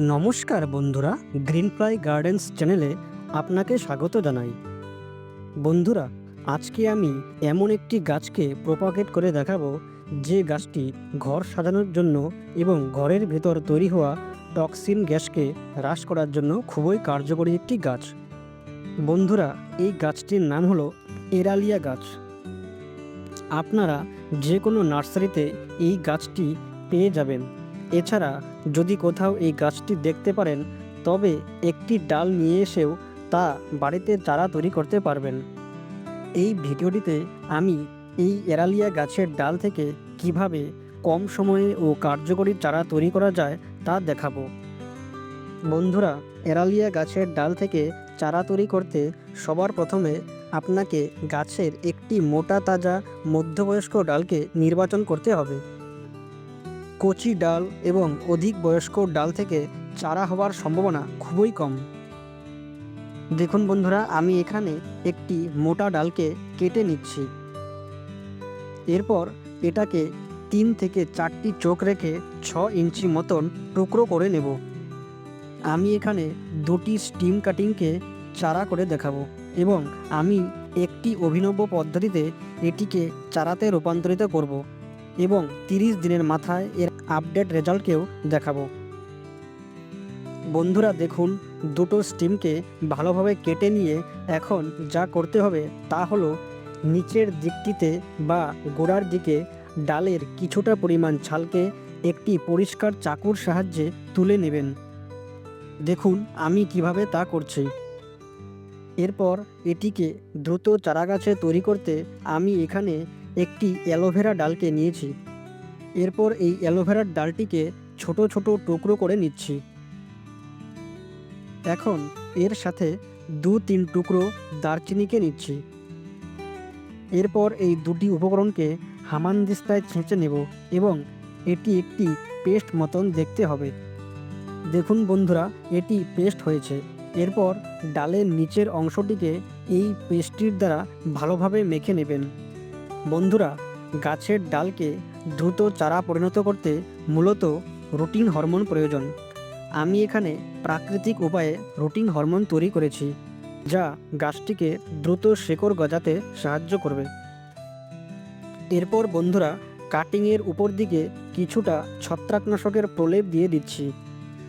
নমস্কার বন্ধুরা, green fly gardens চ্যানেলে আপনাকে স্বাগত জানাই। বন্ধুরা, আজকে আমি এমন একটি গাছকে প্রপাগেট করে দেখাবো, যে গাছটি ঘর সাজানোর জন্য এবং ঘরের ভেতর তৈরি হওয়া টক্সিন গ্যাসকে হ্রাস করার জন্য খুবই কার্যকরী একটি গাছ। বন্ধুরা, এই গাছটির নাম হলো এরালিয়া গাছ। আপনারা যে কোনো নার্সারিতে এই গাছটি পেয়ে যাবেন। এছাড়া যদি কোথাও এই গাছটি দেখতে পারেন, তবে একটি ডাল নিয়ে এসেও তা বাড়িতে চারা তৈরি করতে পারবেন। এই ভিডিওটিতে আমি এই এরালিয়া গাছের ডাল থেকে কীভাবে কম সময়ে ও কার্যকরী চারা তৈরি করা যায় তা দেখাবো। বন্ধুরা, এরালিয়া গাছের ডাল থেকে চারা তৈরি করতে সবার প্রথমে আপনাকে গাছের একটি মোটা, তাজা, মধ্যবয়স্ক ডালকে নির্বাচন করতে হবে। কচি ডাল এবং অধিক বয়স্ক ডাল থেকে চারা হওয়ার সম্ভাবনা খুবই কম। দেখুন বন্ধুরা, আমি এখানে একটি মোটা ডালকে কেটে নিচ্ছি। এরপর এটাকে তিন থেকে চারটি চোখ রেখে ছ ইঞ্চি মতন টুকরো করে নেব। আমি এখানে দুটি স্টিম কাটিংকে চারা করে দেখাবো এবং আমি একটি অভিনব পদ্ধতিতে এটিকে চারাতে রূপান্তরিত করব। এবং তিরিশ দিনের মাথায় এর আপডেট রেজাল্টকেও দেখাবো। বন্ধুরা, দেখুন, দুটো স্টিমকে ভালোভাবে কেটে নিয়ে এখন যা করতে হবে তা হলো নিচের দিকটিতে বা গোড়ার দিকে ডালের কিছুটা পরিমাণ ছালকে একটি পরিষ্কার চাকুর সাহায্যে তুলে নেবেন। দেখুন, আমি কীভাবে তা করছি। এরপর এটিকে দ্রুত চারাগাছে তৈরি করতে আমি এখানে একটি অ্যালোভেরা ডালকে নিয়েছি। এরপর এই অ্যালোভেরার ডালটিকে ছোট ছোট টুকরো করে নিচ্ছি। এখন এর সাথে দু তিন টুকরো দারচিনিকে নিচ্ছি। এরপর এই দুটি উপকরণকে হামানদিস্তায় ছেঁচে নেব এবং এটি একটি পেস্ট মতন দেখতে হবে। দেখুন বন্ধুরা, এটি পেস্ট হয়েছে। এরপর ডালের নিচের অংশটিকে এই পেস্টটির দ্বারা ভালোভাবে মেখে নেবেন। বন্ধুরা, গাছের ডালকে দ্রুত চারা পরিণত করতে মূলত রুটিন হরমোন প্রয়োজন। আমি এখানে প্রাকৃতিক উপায়ে রুটিন হরমোন তৈরি করেছি, যা গাছটিকে দ্রুত শেকড় গজাতে সাহায্য করবে। এরপর বন্ধুরা, কাটিংয়ের উপর দিকে কিছুটা ছত্রাকনাশকের প্রলেপ দিয়ে দিচ্ছি।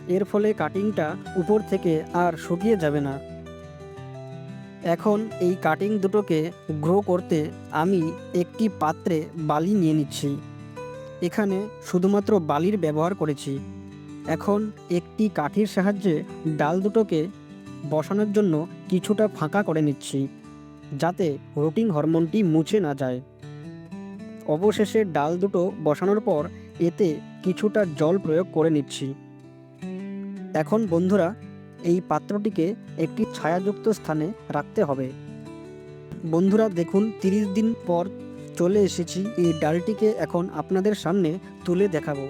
এর ফলে কাটিংটা উপর থেকে আর শুকিয়ে যাবে না। এখন এই কাটিং দুটোকে গ্রো করতে আমি একটি পাত্রে বালি নিয়ে নিচ্ছি। এখানে শুধুমাত্র বালির ব্যবহার করেছি। এখন একটি কাঠির সাহায্যে ডাল দুটোকে বসানোর জন্য কিছুটা ফাঁকা করে নিচ্ছি, যাতে রুটিং হরমোনটি মুছে না যায়। অবশেষে ডাল দুটো বসানোর পর এতে কিছুটা জল প্রয়োগ করে নিচ্ছি। এখন বন্ধুরা এই পাত্রটিকে একটি ছায়াযুক্ত স্থানে রাখতে হবে। বন্ধুরা, দেখুন, তিরিশ দিন পর চলে এসেছি। এই ডালটিকে এখন আপনাদের সামনে তুলে দেখাবো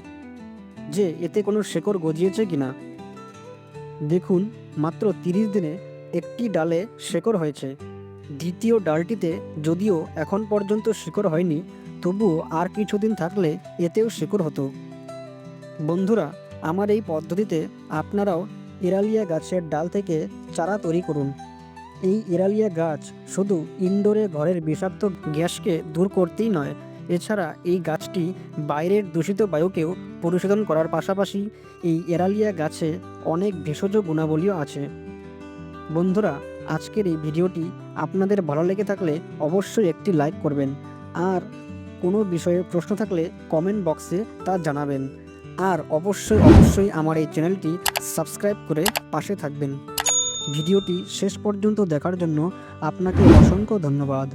যে এতে কোনো শেকড় গজিয়েছে কিনা। দেখুন, মাত্র তিরিশ দিনে একটি ডালে শেকড় হয়েছে। দ্বিতীয় ডালটিতে যদিও এখন পর্যন্ত শিকড় হয়নি, তবুও আর কিছুদিন থাকলে এতেও শিকড় হতো। বন্ধুরা, আমার এই পদ্ধতিতে আপনারাও এরালিয়া গাছের ডাল থেকে চারা তৈরি করুন। এই এরালিয়া গাছ শুধু ইনডোরে ঘরের বিষাক্ত গ্যাসকে দূর করতেই নয়, এছাড়া এই গাছটি বাইরের দূষিত বায়ুকেও পরিশোধন করার পাশাপাশি এই এরালিয়া গাছে অনেক ভেষজ গুণাবলীও আছে। বন্ধুরা, আজকের এই ভিডিওটি আপনাদের ভালো লেগে থাকলে অবশ্যই একটি লাইক করবেন, আর কোনো বিষয়ে প্রশ্ন থাকলে কমেন্ট বক্সে তা জানাবেন। আর অবশ্যই অবশ্যই আমার এই চ্যানেলটি সাবস্ক্রাইব করে পাশে থাকবেন। ভিডিওটি শেষ পর্যন্ত দেখার জন্য আপনাকে অসংখ্য ধন্যবাদ।